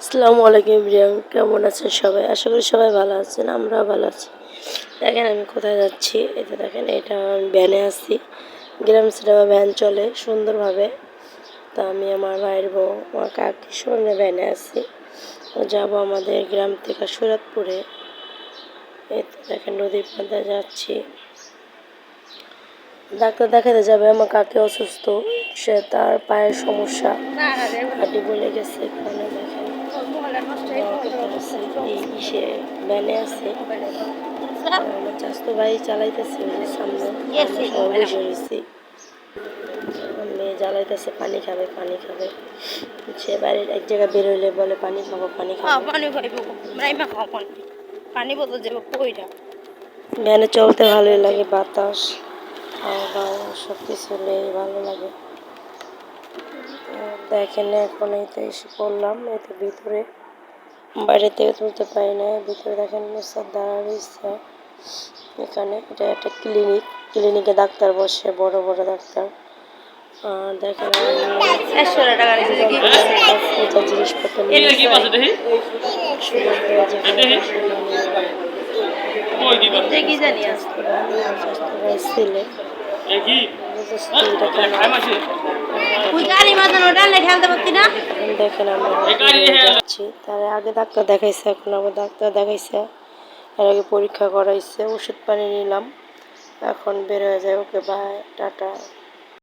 আসসালামু আলাইকুম রিয়াং, কেমন আছেন সবাই? আশা করি সবাই ভালো আছেন, আমরাও ভালো আছি। দেখেন আমি কোথায় যাচ্ছি এটা দেখেন, এটা ভ্যানে আছি। গ্রাম সিনেমা ভ্যান চলে, সুন্দরভাবে। তা আমি আমার ভাইয়ের বউ, আমার কাকি সঙ্গে ভ্যানে ও যাব আমাদের গ্রাম থেকে সুরাতপুরে। এই তো দেখেন, নদীর পাড়ে যাচ্ছি। ডাক্তার দেখাতে যাবে, আমার কাকি অসুস্থ, সে তার পায়ের সমস্যা। বলে গেছে, এখানে দেখেন। ইসে ভ্যানে আছে। আমার ভাই চালাইতেছে সামনে। রয়েছি। মেয়ে জ্বালাইতেছে পানি খাবে পানি খাবে। সে বাড়ির এক জায়গায় বেরোলে বলে পানি খাব পানি হ্যাঁ খাব পানি খাইব রাইমা খাও পানি। পানি বোতল যাব কইরা। ভ্যানে চলতে ভালোই লাগে বাতাস খাওয়া দাওয়া সব কিছু ভালো লাগে। দেখেন এখন এই তো এসে পড়লাম এই তো ভিতরে। বাইরে থেকে তুলতে পারি না ভিতরে দেখেন স্যার দাঁড়া রয়েছে। এখানে এটা একটা ক্লিনিক ক্লিনিকে ডাক্তার বসে বড় বড় ডাক্তার। দেখেন জিনিসপত্র দেখেন। আমরা। যাচ্ছি তার আগে ডাক্তার দেখাইছে, এখন আবার ডাক্তার দেখাইছে। এর আগে পরীক্ষা করাইছে, ওষুধ পানি নিলাম। এখন বের হয়ে যায়, ওকে বাই টাটা।